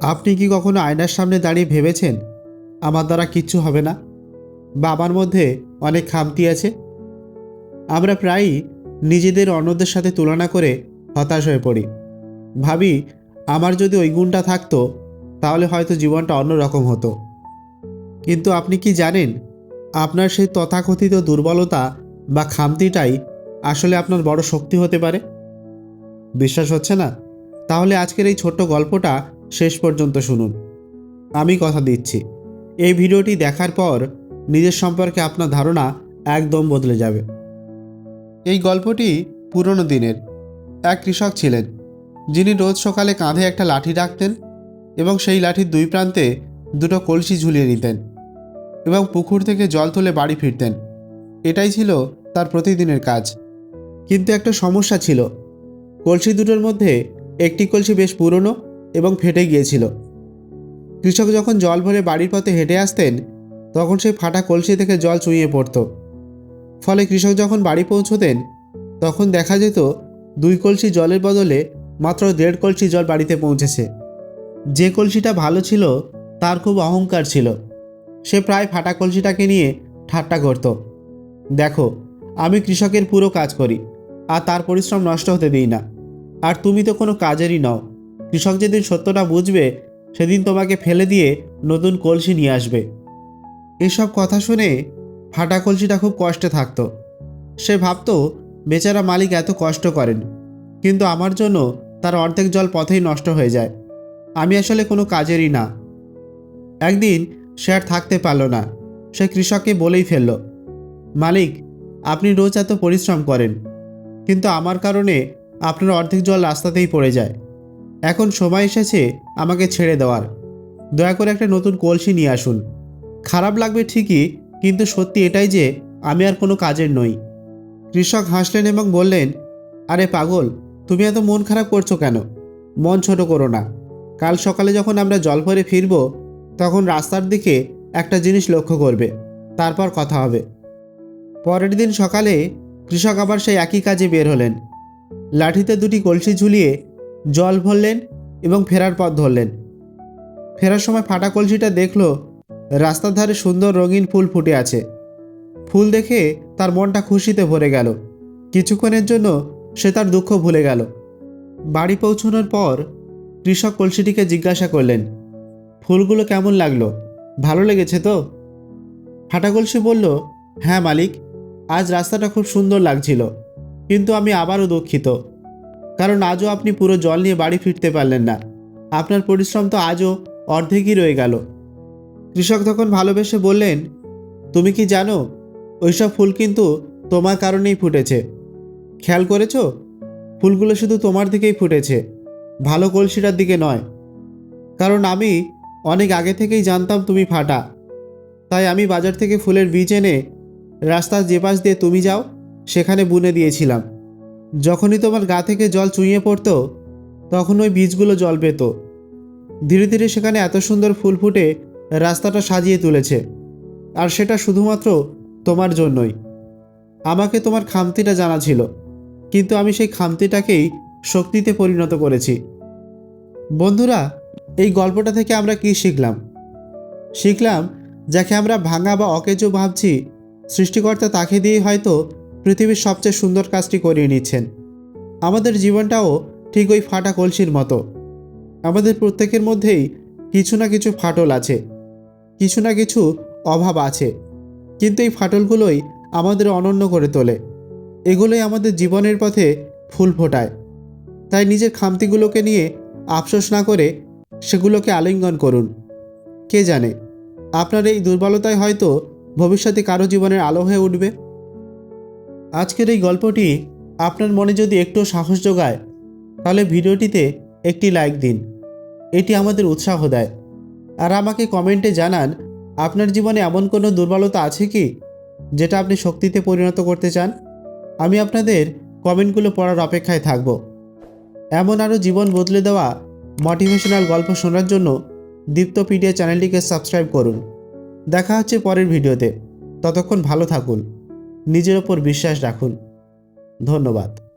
আপনি কি কখনো আয়নার সামনে দাঁড়িয়ে ভেবেছেন? আমার দ্বারা কিচ্ছু হবে না। বা আমার মধ্যে অনেক খামতি আছে। আমরা প্রায়ই নিজেদের অন্যদের সাথে তুলনা করে হতাশ হয়ে পড়ি। ভাবি, আমার যদি ওই গুণটা থাকতো, তাহলে হয়তো জীবনটা অন্যরকম হতো। কিন্তু আপনি কি জানেন, আপনার সেই তথাকথিত দুর্বলতা বা খামতিটাই আসলে আপনার বড় শক্তি হতে পারে? বিশ্বাস হচ্ছে না? তাহলে আজকের এই ছোট্ট গল্পটা শেষ পর্যন্ত শুনুন। আমি কথা দিচ্ছি। এই ভিডিওটি দেখার পর নিজের সম্পর্কে আপনার ধারণা একদম বদলে যাবে। এই গল্পটি পুরনো দিনের। এক কৃষক ছিলেন। যিনি রোজ সকালে কাঁধে একটা লাঠি রাখতেন এবং সেই লাঠির দুই প্রান্তে দুটো কলসি ঝুলিয়ে নিতেন এবং পুকুর থেকে জল তুলে বাড়ি ফিরতেন। এটাই ছিল তার প্রতিদিনের কাজ। কিন্তু একটা সমস্যা ছিল। কলসি দুটোর মধ্যে একটি কলসি বেশ পুরনো এবং ফেটে গিয়েছিল। কৃষক যখন জল ভরে বাড়ির পথে হেঁটে আসতেন, তখন সেই ফাটা কলসি থেকে জল চুইয়ে পড়ত। ফলে কৃষক যখন বাড়ি পৌঁছতেন, তখন দেখা যেত দুই কলসি জলের বদলে মাত্র দেড় কলসি জল বাড়িতে পৌঁছেছে। যে কলসিটা ভালো ছিল, তার খুব অহংকার ছিল। সে প্রায় ফাটা কলসিটাকে নিয়ে ঠাট্টা করত। দেখো, আমি কৃষকের পুরো কাজ করি, আর তার পরিশ্রম নষ্ট হতে দিই না। আর তুমি তো কোনো কাজেরই নও। কৃষক যেদিন সত্যটা বুঝবে, সেদিন তোমাকে ফেলে দিয়ে নতুন কলসি নিয়ে আসবে। এসব কথা শুনে ফাটা কলসিটা খুব কষ্টে থাকত। সে ভাবতো, বেচারা মালিক এত কষ্ট করেন, কিন্তু আমার জন্য তার অর্ধেক জল পথেই নষ্ট হয়ে যায়। আমি আসলে কোনো কাজেরই না। একদিন সে আর থাকতে পারল না। সে কৃষককে বলেই ফেলল, মালিক, আপনি রোজ এত পরিশ্রম করেন, কিন্তু আমার কারণে আপনার অর্ধেক জল রাস্তাতেই পড়ে যায়। এখন সময় এসেছে আমাকে ছেড়ে দেওয়ার। দয়া করে একটা নতুন কলসি নিয়ে আসুন। খারাপ লাগবে ঠিকই, কিন্তু সত্যি এটাই যে আমি আর কোনো কাজের নই। কৃষক হাসলেন এবং বললেন, আরে পাগল, তুমি এত মন খারাপ করছ কেন? মন ছোট করো না। কাল সকালে যখন আমরা জল ভরে ফিরব, তখন রাস্তার দিকে একটা জিনিস লক্ষ্য করবে, তারপর কথা হবে। পরের দিন সকালে কৃষক আবার সেই একই কাজে বের হলেন। লাঠিতে দুটি কলসি ঝুলিয়ে জল ভরলেন এবং ফেরার পথ ধরলেন। ফেরার সময় ফাটা কলসিটা দেখল রাস্তার ধারে সুন্দর রঙিন ফুল ফুটে আছে। ফুল দেখে তার মনটা খুশিতে ভরে গেল। কিছুক্ষণের জন্য সে তার দুঃখ ভুলে গেল। বাড়ি পৌঁছানোর পর কৃষক কলসিটিকে জিজ্ঞাসা করলেন, ফুলগুলো কেমন লাগল? ভালো লেগেছে তো? ফাটা কলসি বলল হ্যাঁ মালিক, আজ রাস্তাটা খুব সুন্দর লাগছিল, কিন্তু আমি আবারও দুঃখিত। কারণ আজও আপনি পুরো জল নিয়ে বাড়ি ফিরতে পারলেন না। আপনার পরিশ্রম তো আজও অর্ধেকই রয়ে গেল। কৃষক তখন ভালোবেসে বললেন, তুমি কি জানো, ওইসব ফুল কিন্তু তোমার কারণেই ফুটেছে। খেয়াল করেছ? ফুলগুলো শুধু তোমার দিকেই ফুটেছে। ভালো কলসিটার দিকে নয়। কারণ আমি অনেক আগে থেকেই জানতাম তুমি ফাটা। তাই আমি বাজার থেকে ফুলের বীজ এনে রাস্তার যে পাশ দিয়ে তুমি যাও, সেখানে বুনে দিয়েছিলাম। যখনই তোমার গা থেকে জল চুইয়ে পড়তো, তখন ওই বীজগুলো জল পেত। ধীরে ধীরে সেখানে এত সুন্দর ফুল ফুটে রাস্তাটা সাজিয়ে তুলেছে। আর সেটা শুধুমাত্র তোমার জন্যই। আমাকে তোমার খামতিটা জানা ছিল, কিন্তু আমি সেই খামতিটাকেই শক্তিতে পরিণত করেছি। বন্ধুরা, এই গল্পটা থেকে আমরা কি শিখলাম? শিখলাম, যাকে আমরা ভাঙা বা অকেজো ভাবছি, সৃষ্টিকর্তা তাকে দিয়েই হয়তো পৃথিবীর সবচেয়ে সুন্দর কাজটি করিয়ে নিচ্ছেন। আমাদের জীবনটাও ঠিক ওই ফাটা কলসির মতো। আমাদের প্রত্যেকের মধ্যেই কিছু না কিছু ফাটল আছে, কিছু না কিছু অভাব আছে। কিন্তু এই ফাটলগুলোই আমাদের অনন্য করে তোলে। এগুলোই আমাদের জীবনের পথে ফুল ফোটায়। তাই নিজের খামতিগুলোকে নিয়ে আফসোস না করে সেগুলোকে আলিঙ্গন করুন। কে জানে, আপনার এই দুর্বলতায় হয়তো ভবিষ্যতে কারও জীবনের আলো হয়ে উঠবে? আজকের এই গল্পটি আপনার মনে যদি একটু সাহস যোগায়, তাহলে ভিডিওটিতে একটি লাইক দিন। এটি আমাদের উৎসাহ দেয়। আর আমাকে কমেন্টে জানান, আপনার জীবনে এমন কোনো দুর্বলতা আছে কি, যেটা আপনি শক্তিতে পরিণত করতে চান? আমি আপনাদের কমেন্টগুলো পড়ার অপেক্ষায় থাকব। এমন আরও জীবন বদলে দেওয়া মোটিভেশনাল গল্প শোনার জন্য দীপ্তপিডিয়া চ্যানেলটিকে সাবস্ক্রাইব করুন। দেখা হচ্ছে পরের ভিডিওতে। ততক্ষণ ভালো থাকুন। নিজের ওপর বিশ্বাস রাখুন। ধন্যবাদ।